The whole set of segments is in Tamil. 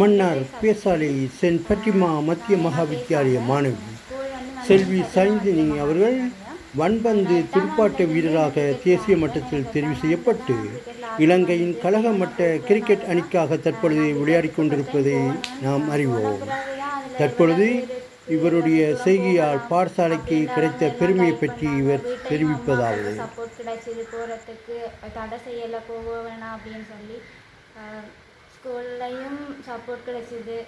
மன்னார் பேசாலை சென்ட் பட்டிமா மத்திய மகாவித்தியாலய மாணவி. செல்வி சாய்ந்தினி அவர்கள் வன்பந்து துடுப்பாட்ட வீரராக தேசிய மட்டத்தில் தெரிவு செய்யப்பட்டு இலங்கையின் கழக மட்ட கிரிக்கெட் அணிக்காக தற்பொழுது விளையாடிக் கொண்டிருப்பதை நாம் அறிவோம். தற்பொழுது இவருடைய செய்கையால் பாடசாலைக்கு கிடைத்த பெருமையை பற்றி இவர் தெரிவிப்பதாவது. சப்போர்ட் கிடைச்சது போகிறதுக்கு தடை செய்யலை போக வேணாம் அப்படின்னு சொல்லி சப்போர்ட் கிடைச்சிது.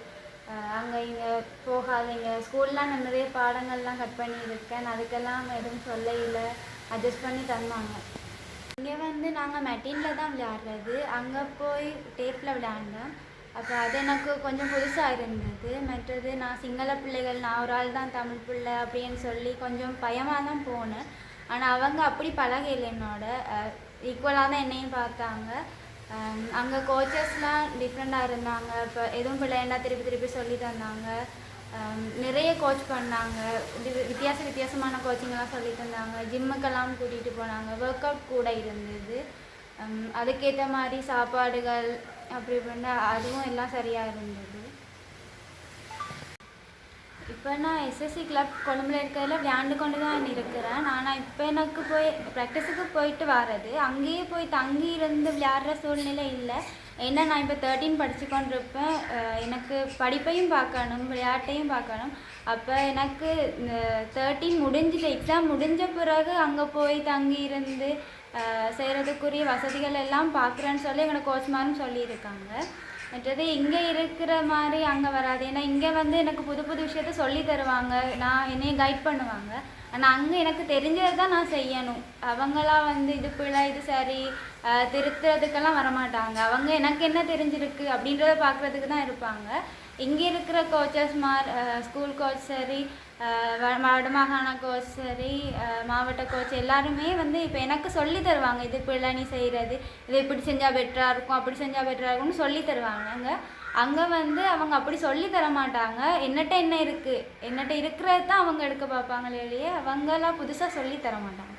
அங்கே இங்கே போகாதீங்க. ஸ்கூல்லாம் நான் நிறைய பாடங்கள்லாம் கட் பண்ணியிருக்கேன். அதுக்கெல்லாம் எதுவும் சொல்ல இல்லை அட்ஜஸ்ட் பண்ணி தந்தாங்க. இங்கே வந்து நாங்கள் மெட்டினில் தான் விளையாடுறது. அங்கே போய் டேப்பில் விளையாண்டோம். அப்போ அது எனக்கு கொஞ்சம் புதுசாக இருந்தது. மற்றது நான் சிங்கள பிள்ளைகள் நான் ஒரு ஆள் தான் தமிழ் பிள்ளை அப்படின்னு சொல்லி கொஞ்சம் பயமாக தான் போனேன். ஆனால் அவங்க அப்படி பழகையில் என்னோட. ஈக்குவலாக தான் என்னையும் பார்த்தாங்க. அங்கே கோச்சஸ்லாம் டிஃப்ரெண்ட்டாக இருந்தாங்க. இப்போ எதுவும் பிள்ளைன்னா திருப்பி திருப்பி சொல்லி தந்தாங்க. நிறைய கோச் பண்ணாங்க. வி- வித்தியாச வித்தியாசமான கோச்சிங்கெல்லாம் சொல்லி தந்தாங்க. ஜிம்முக்கெல்லாம் கூட்டிகிட்டு போனாங்க. ஒர்க் அவுட் கூட இருந்தது. அதுக்கேற்ற மாதிரி சாப்பாடுகள் அப்படி பண்ண அதுவும் எல்லாம் சரியாக இருந்தது. இப்போ நான் எஸ்எஸ்சி கிளப் கொழும்புல இருக்கிறதுல விளையாண்டு கொண்டு தான் இருக்கிறேன். ஆனால் இப்போ எனக்கு போய் ப்ராக்டிஸுக்கு போயிட்டு வர்றது அங்கேயே போய் தங்கி இருந்து விளையாடுற சூழ்நிலை இல்லை. ஏன்னா நான் இப்போ தேர்ட்டீன் படித்து கொண்டிருப்பேன் எனக்கு படிப்பையும் பார்க்கணும் விளையாட்டையும் பார்க்கணும். அப்போ எனக்கு தேர்ட்டீன் முடிஞ்சிட்டு எக்ஸாம் முடிஞ்ச பிறகு அங்கே போய் தங்கி இருந்து செய்கிறதுக்குரிய வசதிகள் எல்லாம் பார்க்குறேன்னு சொல்லி எங்களை கோச்மாரும் சொல்லியிருக்காங்க. மற்றது இங்கே இருக்கிற மாதிரி அங்கே வராது. ஏன்னா இங்கே வந்து எனக்கு புது புது விஷயத்த சொல்லி தருவாங்க. நான் என்னைய கைட் பண்ணுவாங்க. ஆனால் அங்கே எனக்கு தெரிஞ்சதை தான் நான் செய்யணும். அவங்களாம் வந்து இது பிள்ளை இது சரி திருத்துறதுக்கெல்லாம் வரமாட்டாங்க. அவங்க எனக்கு என்ன தெரிஞ்சிருக்கு? அப்படின்றத பார்க்குறதுக்கு தான் இருப்பாங்க. இங்கே இருக்கிற கோச்சஸ் மார் ஸ்கூல் கோச் சரி மாவட்ட மாகாண கோச் சரி மாவட்ட கோச் எல்லாருமே வந்து இப்போ எனக்கு சொல்லி தருவாங்க இது இப்படிலாம் நீ செய்கிறது இது இப்படி செஞ்சால் பெட்டராக இருக்கும் அப்படி செஞ்சால் பெட்டராக இருக்கும்னு சொல்லி தருவாங்க. அங்கே அங்கே வந்து அவங்க அப்படி சொல்லி தர மாட்டாங்க. என்னட்ட என்ன இருக்குது என்னட்ட இருக்கிறது தான் அவங்க எடுக்க பார்ப்பாங்களே இல்லையே அவங்களாம் புதுசாக சொல்லி தர மாட்டாங்க.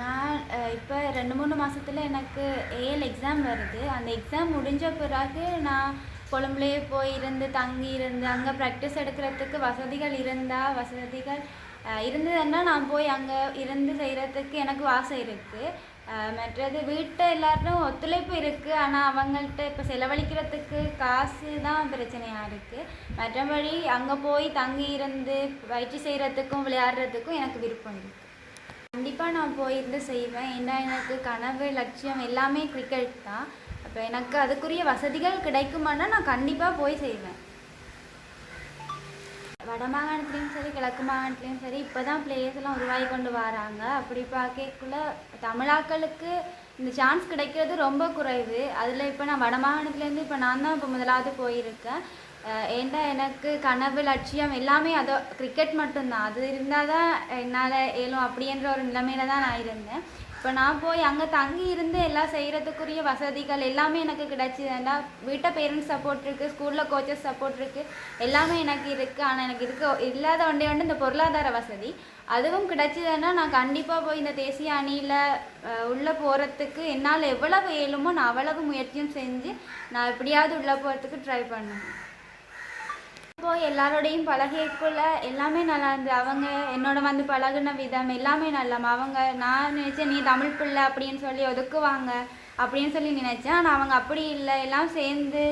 நான் இப்போ ரெண்டு மூணு மாதத்தில் எனக்கு ஏஎல் எக்ஸாம் வருது. அந்த எக்ஸாம் முடிஞ்ச பிறகு நான் கொழும்புலேயே போய் இருந்து தங்கி இருந்து அங்கே ப்ராக்டிஸ் எடுக்கிறதுக்கு வசதிகள் இருந்தால் வசதிகள் இருந்ததுன்னா நான் போய் அங்கே இருந்து செய்கிறதுக்கு எனக்கு ஆசை இருக்குது மற்றது வீட்டை எல்லாரும் ஒத்துழைப்பு இருக்குது ஆனால் அவங்கள்ட்ட இப்போ செலவழிக்கிறதுக்கு காசு தான் பிரச்சனையாக இருக்குது மற்றபடி அங்கே போய் தங்கி இருந்து பயிற்சி செய்கிறதுக்கும் விளையாடுறதுக்கும் எனக்கு விருப்பம் இருக்குது கண்டிப்பாக நான் போயிருந்து செய்வேன். ஏன்னா எனக்கு கனவு லட்சியம் எல்லாமே கிரிக்கெட் தான். இப்போ எனக்கு அதுக்குரிய வசதிகள் கிடைக்குமானா நான் கண்டிப்பாக போய் செய்வேன். வட மாகாணத்துலேயும் சரி கிழக்கு மாகாணத்துலேயும் சரி இப்போ தான் பிளேயர்ஸ்லாம் உருவாகி கொண்டு வராங்க. அப்படி பார்க்கக்குள்ள தமிழாக்களுக்கு இந்த சான்ஸ் கிடைக்கிறது ரொம்ப குறைவு. அதில் இப்போ நான் வட மாகாணத்துலேருந்து இப்போ நான் தான் இப்போ முதலாவது போயிருக்கேன். ஏன்டா எனக்கு கனவு லட்சியம் எல்லாமே அதோ கிரிக்கெட் மட்டும்தான். அது இருந்தால் தான் என்னால் ஏலும் அப்படின்ற ஒரு நிலைமையில தான் நான் இருந்தேன். இப்போ நான் போய் அங்கே தங்கி இருந்து எல்லாம் செய்கிறதுக்குரிய வசதிகள் எல்லாமே எனக்கு கிடைச்சிதுன்னா வீட்டை பேரண்ட்ஸ் சப்போர்ட் இருக்குது ஸ்கூலில் கோச்சஸ் சப்போர்ட் இருக்குது எல்லாமே எனக்கு இருக்குது ஆனால் எனக்கு இருக்க இல்லாத ஒன்றே ஒன்று இந்த பொருளாதார வசதி. அதுவும் கிடச்சிதுன்னா நான் கண்டிப்பாக போய் இந்த தேசிய அணியில் உள்ளே போகிறதுக்கு என்னால் எவ்வளவு இயலுமோ நான் அவ்வளவு முயற்சியும் செஞ்சு நான் எப்படியாவது உள்ளே போகிறதுக்கு ட்ரை பண்ணுவேன் இப்போது எல்லாரோடையும் பழகிக்குள்ள எல்லாமே நல்லா இருந்தது அவங்க என்னோட வந்து பழகுன விதம் எல்லாமே நல்லா அவங்க நான் நினச்சேன் நீ தமிழ் பிள்ளை அப்படின்னு சொல்லி ஒதுக்குவாங்க அப்படின்னு சொல்லி நினச்சேன். ஆனால் அவங்க அப்படி இல்லை. எல்லாம் சேர்ந்து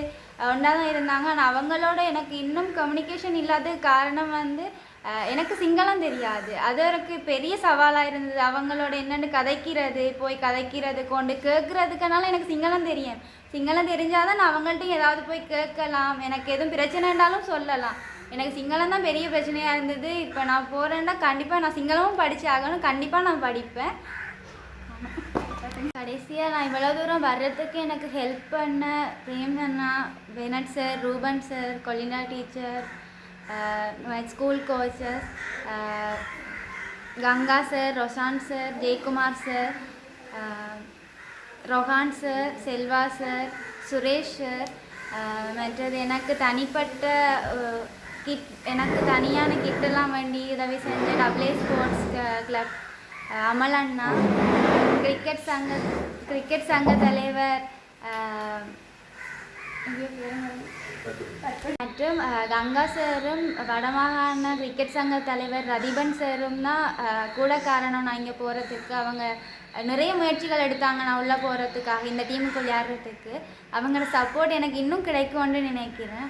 ஒன்றா தான் இருந்தாங்க. ஆனால் அவங்களோட எனக்கு இன்னும் கம்யூனிகேஷன் இல்லாத காரணம் வந்து எனக்கு சிங்களம் தெரியாது. அது எனக்கு பெரிய சவாலாக இருந்தது. அவங்களோட என்னென்னு கதைக்கிறது போய் கதைக்கிறது கொண்டு கேட்குறதுக்கனால எனக்கு சிங்களம் தெரியும். சிங்களம் தெரிஞ்சால் தான் நான் அவங்கள்ட்ட ஏதாவது போய் கேட்கலாம். எனக்கு எதுவும் பிரச்சனைனாலும் சொல்லலாம். எனக்கு சிங்களம் தான் பெரிய பிரச்சனையாக இருந்தது. இப்போ நான் போகிறேன்னா கண்டிப்பாக நான் சிங்களமும் படித்து ஆகணும். கண்டிப்பாக நான் படிப்பேன். கடைசியாக நான் இவ்வளோ தூரம் வர்றதுக்கு எனக்கு ஹெல்ப் பண்ண பிரேம் அண்ணா வெனட் sir Ruban sir கொலினா teacher school coaches Ganga sir Roshan sir Jayakumar sir Rohan sir Selva sir Suresh sir மற்றது எனக்கு தனிப்பட்ட uh, கிட் எனக்கு தனியான கிட்டெல்லாம் வேண்டி உதவி செஞ்ச டபிள்யூ ஸ்போர்ட்ஸ் கிளப் அமல் அண்ணா கிரிக்கெட் சங்க கிரிக்கெட் சங்க தலைவர் uh, மற்றும் கங்கா சாரும் வடமாகாண கிரிக்கெட் சங்க தலைவர் ரதிபன் சாரும் தான் கூட காரணம் நான் இங்கே போகிறதுக்கு அவங்க நிறைய முயற்சிகள் எடுத்தாங்க நான் உள்ளே போகிறதுக்காக இந்த டீமுக்கு விளையாடுறதுக்கு அவங்களோட சப்போர்ட் எனக்கு இன்னும் கிடைக்கும்னு நினைக்கிறேன்.